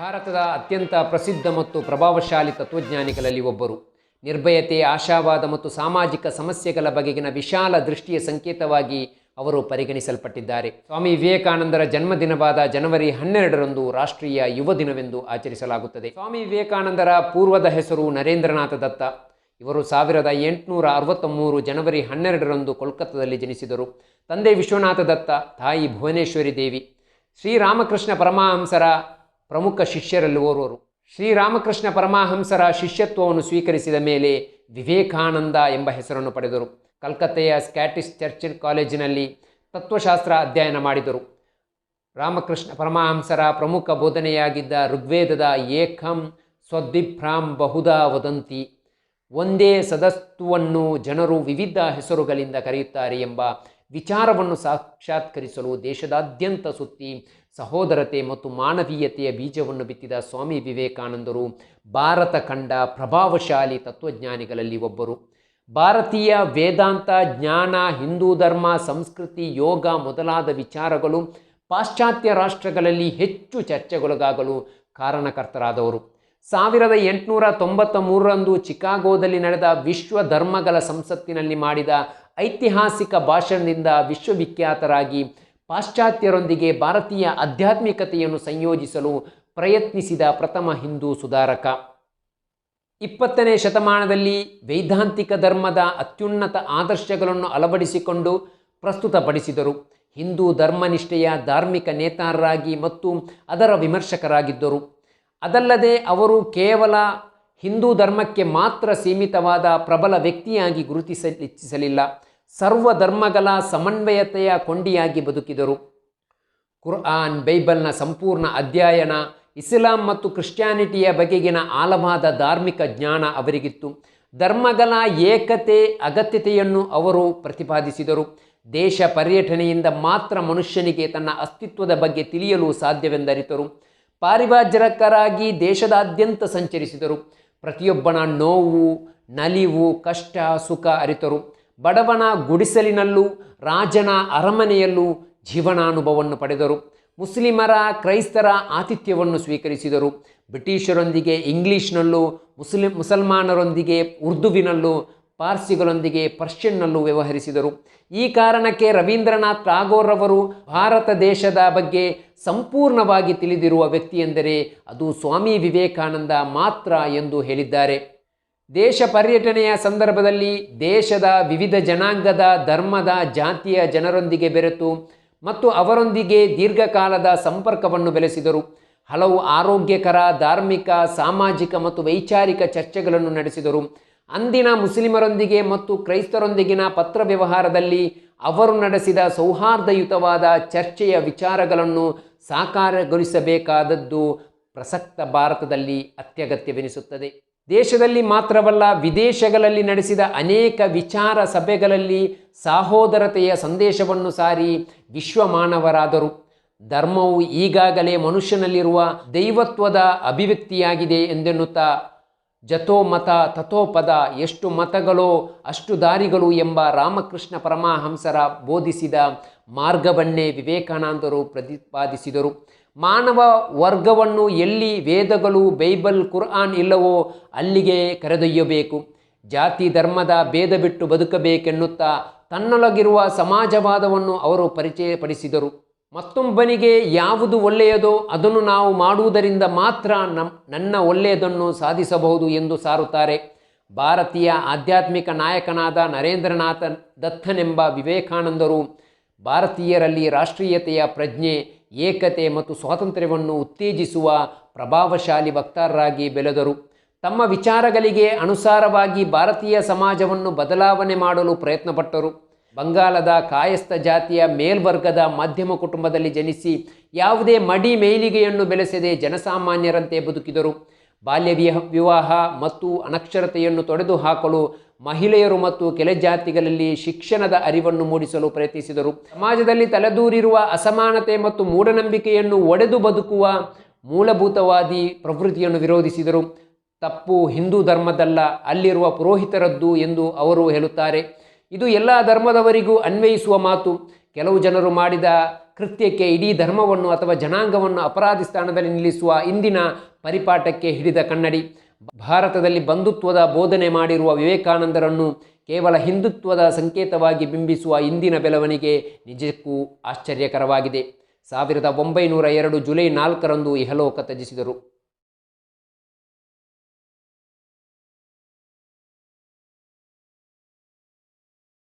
ಭಾರತದ ಅತ್ಯಂತ ಪ್ರಸಿದ್ಧ ಮತ್ತು ಪ್ರಭಾವಶಾಲಿ ತತ್ವಜ್ಞಾನಿಗಳಲ್ಲಿ ಒಬ್ಬರು. ನಿರ್ಭಯತೆ, ಆಶಾವಾದ ಮತ್ತು ಸಾಮಾಜಿಕ ಸಮಸ್ಯೆಗಳ ಬಗೆಗಿನ ವಿಶಾಲ ದೃಷ್ಟಿಯ ಸಂಕೇತವಾಗಿ ಅವರು ಪರಿಗಣಿಸಲ್ಪಟ್ಟಿದ್ದಾರೆ. ಸ್ವಾಮಿ ವಿವೇಕಾನಂದರ ಜನ್ಮದಿನವಾದ ಜನವರಿ ಹನ್ನೆರಡರಂದು ರಾಷ್ಟ್ರೀಯ ಯುವ ದಿನವೆಂದು ಆಚರಿಸಲಾಗುತ್ತದೆ. ಸ್ವಾಮಿ ವಿವೇಕಾನಂದರ ಪೂರ್ವದ ಹೆಸರು ನರೇಂದ್ರನಾಥ ದತ್ತ. ಇವರು ಸಾವಿರದ ಎಂಟುನೂರ ಅರವತ್ತ ಮೂರು ಜನವರಿ ಹನ್ನೆರಡರಂದು ಕೋಲ್ಕತ್ತಾದಲ್ಲಿ ಜನಿಸಿದರು. ತಂದೆ ವಿಶ್ವನಾಥ ದತ್ತ, ತಾಯಿ ಭುವನೇಶ್ವರಿ ದೇವಿ. ಶ್ರೀರಾಮಕೃಷ್ಣ ಪರಮಹಂಸರ ಪ್ರಮುಖ ಶಿಷ್ಯರಲ್ಲಿ ಓರ್ವರು. ಶ್ರೀರಾಮಕೃಷ್ಣ ಪರಮಹಂಸರ ಶಿಷ್ಯತ್ವವನ್ನು ಸ್ವೀಕರಿಸಿದ ಮೇಲೆ ವಿವೇಕಾನಂದ ಎಂಬ ಹೆಸರನ್ನು ಪಡೆದರು. ಕಲ್ಕತ್ತೆಯ ಸ್ಕ್ಯಾಟಿಸ್ ಚರ್ಚಿಲ್ ಕಾಲೇಜಿನಲ್ಲಿ ತತ್ವಶಾಸ್ತ್ರ ಅಧ್ಯಯನ ಮಾಡಿದರು. ರಾಮಕೃಷ್ಣ ಪರಮಹಂಸರ ಪ್ರಮುಖ ಬೋಧನೆಯಾಗಿದ್ದ ಋಗ್ವೇದದ ಏಕಂ ಸ್ವದ್ವಿಭ್ರಾಂ ಬಹುದಾ ವದಂತಿ, ಒಂದೇ ಸದಸ್ತುವನ್ನು ಜನರು ವಿವಿಧ ಹೆಸರುಗಳಿಂದ ಕರೆಯುತ್ತಾರೆ ಎಂಬ ವಿಚಾರವನ್ನು ಸಾಕ್ಷಾತ್ಕರಿಸಲು ದೇಶದಾದ್ಯಂತ ಸುತ್ತಿ ಸಹೋದರತೆ ಮತ್ತು ಮಾನವೀಯತೆಯ ಬೀಜವನ್ನು ಬಿತ್ತಿದ ಸ್ವಾಮಿ ವಿವೇಕಾನಂದರು ಭಾರತ ಕಂಡ ಪ್ರಭಾವಶಾಲಿ ತತ್ವಜ್ಞಾನಿಗಳಲ್ಲಿ ಒಬ್ಬರು. ಭಾರತೀಯ ವೇದಾಂತ, ಜ್ಞಾನ, ಹಿಂದೂ ಧರ್ಮ, ಸಂಸ್ಕೃತಿ, ಯೋಗ ಮೊದಲಾದ ವಿಚಾರಗಳು ಪಾಶ್ಚಾತ್ಯ ರಾಷ್ಟ್ರಗಳಲ್ಲಿ ಹೆಚ್ಚು ಚರ್ಚೆಗೊಳಗಾಗಲು ಕಾರಣಕರ್ತರಾದವರು. ಸಾವಿರದ ಎಂಟುನೂರ ತೊಂಬತ್ತ ಮೂರರಂದು ಚಿಕಾಗೋದಲ್ಲಿ ನಡೆದ ವಿಶ್ವ ಧರ್ಮಗಳ ಸಂಸತ್ತಿನಲ್ಲಿ ಮಾಡಿದ ಐತಿಹಾಸಿಕ ಭಾಷಣದಿಂದ ವಿಶ್ವವಿಖ್ಯಾತರಾಗಿ ಪಾಶ್ಚಾತ್ಯರೊಂದಿಗೆ ಭಾರತೀಯ ಆಧ್ಯಾತ್ಮಿಕತೆಯನ್ನು ಸಂಯೋಜಿಸಲು ಪ್ರಯತ್ನಿಸಿದ ಪ್ರಥಮ ಹಿಂದೂ ಸುಧಾರಕ. ಇಪ್ಪತ್ತನೇ ಶತಮಾನದಲ್ಲಿ ವೈದಾಂತಿಕ ಧರ್ಮದ ಅತ್ಯುನ್ನತ ಆದರ್ಶಗಳನ್ನು ಅಳವಡಿಸಿಕೊಂಡು ಪ್ರಸ್ತುತಪಡಿಸಿದರು. ಹಿಂದೂ ಧರ್ಮನಿಷ್ಠೆಯ ಧಾರ್ಮಿಕ ನೇತಾರರಾಗಿ ಮತ್ತು ಅದರ ವಿಮರ್ಶಕರಾಗಿದ್ದರು. ಅದಲ್ಲದೆ ಅವರು ಕೇವಲ ಹಿಂದೂ ಧರ್ಮಕ್ಕೆ ಮಾತ್ರ ಸೀಮಿತವಾದ ಪ್ರಬಲ ವ್ಯಕ್ತಿಯಾಗಿ ಗುರುತಿಸಲಿಚ್ಛಿಸಲಿಲ್ಲ. ಸರ್ವ ಧರ್ಮಗಳ ಸಮನ್ವಯತೆಯ ಕೊಂಡಿಯಾಗಿ ಬದುಕಿದರು. ಕುರ್ಆನ್, ಬೈಬಲ್ನ ಸಂಪೂರ್ಣ ಅಧ್ಯಯನ, ಇಸ್ಲಾಂ ಮತ್ತು ಕ್ರಿಶ್ಚಿಯಾನಿಟಿಯ ಬಗೆಗಿನ ಆಳವಾದ ಧಾರ್ಮಿಕ ಜ್ಞಾನ ಅವರಿಗಿತ್ತು. ಧರ್ಮಗಳ ಏಕತೆ, ಅಗತ್ಯತೆಯನ್ನು ಅವರು ಪ್ರತಿಪಾದಿಸಿದರು. ದೇಶ ಪರ್ಯಟನೆಯಿಂದ ಮಾತ್ರ ಮನುಷ್ಯನಿಗೆ ತನ್ನ ಅಸ್ತಿತ್ವದ ಬಗ್ಗೆ ತಿಳಿಯಲು ಸಾಧ್ಯವೆಂದರಿತರು. ಪಾರಿವಾಜಕರಾಗಿ ದೇಶದಾದ್ಯಂತ ಸಂಚರಿಸಿದರು. ಪ್ರತಿಯೊಬ್ಬನ ನೋವು, ನಲಿವು, ಕಷ್ಟ, ಸುಖ ಅರಿತರು. ಬಡವನ ಗುಡಿಸಲಿನಲ್ಲೂ, ರಾಜನ ಅರಮನೆಯಲ್ಲೂ ಜೀವನಾನುಭವವನ್ನು ಪಡೆದರು. ಮುಸ್ಲಿಮರ, ಕ್ರೈಸ್ತರ ಆತಿಥ್ಯವನ್ನು ಸ್ವೀಕರಿಸಿದರು. ಬ್ರಿಟಿಷರೊಂದಿಗೆ, ಇಂಗ್ಲೀಷ್ನಲ್ಲೂ, ಮುಸ್ಲಿಂ, ಮುಸಲ್ಮಾನರೊಂದಿಗೆ, ಉರ್ದುವಿನಲ್ಲೂ, ಪಾರ್ಸಿಗಳೊಂದಿಗೆ, ಪರ್ಷಿಯನ್ನಲ್ಲೂ ವ್ಯವಹರಿಸಿದರು. ಈ ಕಾರಣಕ್ಕೆ ರವೀಂದ್ರನಾಥ್ ಟಾಗೋರ್ ಅವರು ಭಾರತ ದೇಶದ ಬಗ್ಗೆ ಸಂಪೂರ್ಣವಾಗಿ ತಿಳಿದಿರುವ ವ್ಯಕ್ತಿಯೆಂದರೆ ಅದು ಸ್ವಾಮಿ ವಿವೇಕಾನಂದ ಮಾತ್ರ ಎಂದು ಹೇಳಿದ್ದಾರೆ. ದೇಶ ಪರ್ಯಟನೆಯ ಸಂದರ್ಭದಲ್ಲಿ ದೇಶದ ವಿವಿಧ ಜನಾಂಗದ, ಧರ್ಮದ, ಜಾತಿಯ ಜನರೊಂದಿಗೆ ಬೆರೆತು ಮತ್ತು ಅವರೊಂದಿಗೆ ದೀರ್ಘಕಾಲದ ಸಂಪರ್ಕವನ್ನು ಬೆಳೆಸಿದರು. ಹಲವು ಆರೋಗ್ಯಕರ, ಧಾರ್ಮಿಕ, ಸಾಮಾಜಿಕ ಮತ್ತು ವೈಚಾರಿಕ ಚರ್ಚೆಗಳನ್ನು ನಡೆಸಿದರು. ಅಂದಿನ ಮುಸ್ಲಿಮರೊಂದಿಗೆ ಮತ್ತು ಕ್ರೈಸ್ತರೊಂದಿಗಿನ ಪತ್ರ ವ್ಯವಹಾರದಲ್ಲಿ ಅವರು ನಡೆಸಿದ ಸೌಹಾರ್ದಯುತವಾದ ಚರ್ಚೆಯ ವಿಚಾರಗಳನ್ನು ಸಾಕಾರಗೊಳಿಸಬೇಕಾದದ್ದು ಪ್ರಸಕ್ತ ಭಾರತದಲ್ಲಿ ಅತ್ಯಗತ್ಯವೆನಿಸುತ್ತದೆ. ದೇಶದಲ್ಲಿ ಮಾತ್ರವಲ್ಲ, ವಿದೇಶಗಳಲ್ಲಿ ನಡೆಸಿದ ಅನೇಕ ವಿಚಾರ ಸಭೆಗಳಲ್ಲಿ ಸಹೋದರತೆಯ ಸಂದೇಶವನ್ನು ಸಾರಿ ವಿಶ್ವ ಮಾನವರಾದರು. ಧರ್ಮವು ಈಗಾಗಲೇ ಮನುಷ್ಯನಲ್ಲಿರುವ ದೈವತ್ವದ ಅಭಿವ್ಯಕ್ತಿಯಾಗಿದೆ ಎಂದೆನ್ನುತ್ತಾ ಜತೋ ಮತ ತಥೋಪದ ಎಷ್ಟು ಮತಗಳೋ ಅಷ್ಟು ದಾರಿಗಳು ಎಂಬ ರಾಮಕೃಷ್ಣ ಪರಮಹಂಸರ ಬೋಧಿಸಿದ ಮಾರ್ಗವನ್ನೇ ವಿವೇಕಾನಂದರು ಪ್ರತಿಪಾದಿಸಿದರು. ಮಾನವ ವರ್ಗವನ್ನು ಎಲ್ಲಿ ವೇದಗಳು, ಬೈಬಲ್, ಕುರ್ಆನ್ ಇಲ್ಲವೋ ಅಲ್ಲಿಗೆ ಕರೆದೊಯ್ಯಬೇಕು. ಜಾತಿ ಧರ್ಮದ ಭೇದ ಬಿಟ್ಟು ಬದುಕಬೇಕೆನ್ನುತ್ತಾ ತನ್ನೊಳಗಿರುವ ಸಮಾಜವಾದವನ್ನು ಅವರು ಪರಿಚಯಪಡಿಸಿದರು. ಮತ್ತೊಬ್ಬನಿಗೆ ಯಾವುದು ಒಳ್ಳೆಯದೋ ಅದನ್ನು ನಾವು ಮಾಡುವುದರಿಂದ ಮಾತ್ರ ನಮ್, ನನ್ನ ಒಳ್ಳೆಯದನ್ನು ಸಾಧಿಸಬಹುದು ಎಂದು ಸಾರುತ್ತಾರೆ. ಭಾರತೀಯ ಆಧ್ಯಾತ್ಮಿಕ ನಾಯಕನಾದ ನರೇಂದ್ರನಾಥ ದತ್ತನೆಂಬ ವಿವೇಕಾನಂದರು ಭಾರತೀಯರಲ್ಲಿ ರಾಷ್ಟ್ರೀಯತೆಯ ಪ್ರಜ್ಞೆ ಏಕತೆ ಮತ್ತು ಸ್ವಾತಂತ್ರ್ಯವನ್ನು ಉತ್ತೇಜಿಸುವ ಪ್ರಭಾವಶಾಲಿ ವಕ್ತಾರರಾಗಿ ಬೆಳೆದರು. ತಮ್ಮ ವಿಚಾರಗಳಿಗೆ ಅನುಸಾರವಾಗಿ ಭಾರತೀಯ ಸಮಾಜವನ್ನು ಬದಲಾವಣೆ ಮಾಡಲು ಪ್ರಯತ್ನಪಟ್ಟರು. ಬಂಗಾಲದ ಕಾಯಸ್ಥ ಜಾತಿಯ ಮೇಲ್ವರ್ಗದ ಮಧ್ಯಮ ಕುಟುಂಬದಲ್ಲಿ ಜನಿಸಿ ಯಾವುದೇ ಮಡಿ ಮೇಲಿಗೆಯನ್ನು ಬೆಳೆಸದೆ ಜನಸಾಮಾನ್ಯರಂತೆ ಬದುಕಿದರು. ಬಾಲ್ಯ ವಿಹ ವಿವಾಹ ಮತ್ತು ಅನಕ್ಷರತೆಯನ್ನು ತೊಡೆದು ಹಾಕಲು ಮಹಿಳೆಯರು ಮತ್ತು ಕೆಲ ಜಾತಿಗಳಲ್ಲಿ ಶಿಕ್ಷಣದ ಅರಿವನ್ನು ಮೂಡಿಸಲು ಪ್ರಯತ್ನಿಸಿದರು. ಸಮಾಜದಲ್ಲಿ ತಲೆದೂರಿರುವ ಅಸಮಾನತೆ ಮತ್ತು ಮೂಢನಂಬಿಕೆಯನ್ನು ಒಡೆದು ಬದುಕುವ ಮೂಲಭೂತವಾದಿ ಪ್ರವೃತ್ತಿಯನ್ನು ವಿರೋಧಿಸಿದರು. ತಪ್ಪು ಹಿಂದೂ ಧರ್ಮದಲ್ಲ, ಅಲ್ಲಿರುವ ಪುರೋಹಿತರದ್ದು ಎಂದು ಅವರು ಹೇಳುತ್ತಾರೆ. ಇದು ಎಲ್ಲ ಧರ್ಮದವರಿಗೂ ಅನ್ವಯಿಸುವ ಮಾತು. ಕೆಲವು ಜನರು ಮಾಡಿದ ಕೃತ್ಯಕ್ಕೆ ಇಡೀ ಧರ್ಮವನ್ನು ಅಥವಾ ಜನಾಂಗವನ್ನು ಅಪರಾಧಿ ಸ್ಥಾನದಲ್ಲಿ ನಿಲ್ಲಿಸುವ ಇಂದಿನ ಪರಿಪಾಠಕ್ಕೆ ಹಿಡಿದ ಕನ್ನಡಿ. ಭಾರತದಲ್ಲಿ ಬಂಧುತ್ವದ ಬೋಧನೆ ಮಾಡಿರುವ ವಿವೇಕಾನಂದರನ್ನು ಕೇವಲ ಹಿಂದುತ್ವದ ಸಂಕೇತವಾಗಿ ಬಿಂಬಿಸುವ ಇಂದಿನ ಬೆಳವಣಿಗೆ ನಿಜಕ್ಕೂ ಆಶ್ಚರ್ಯಕರವಾಗಿದೆ. ಸಾವಿರದ ಒಂಬೈನೂರ ಎರಡು ಜುಲೈ ನಾಲ್ಕರಂದು ಇಹಲೋಕ ತ್ಯಜಿಸಿದರು.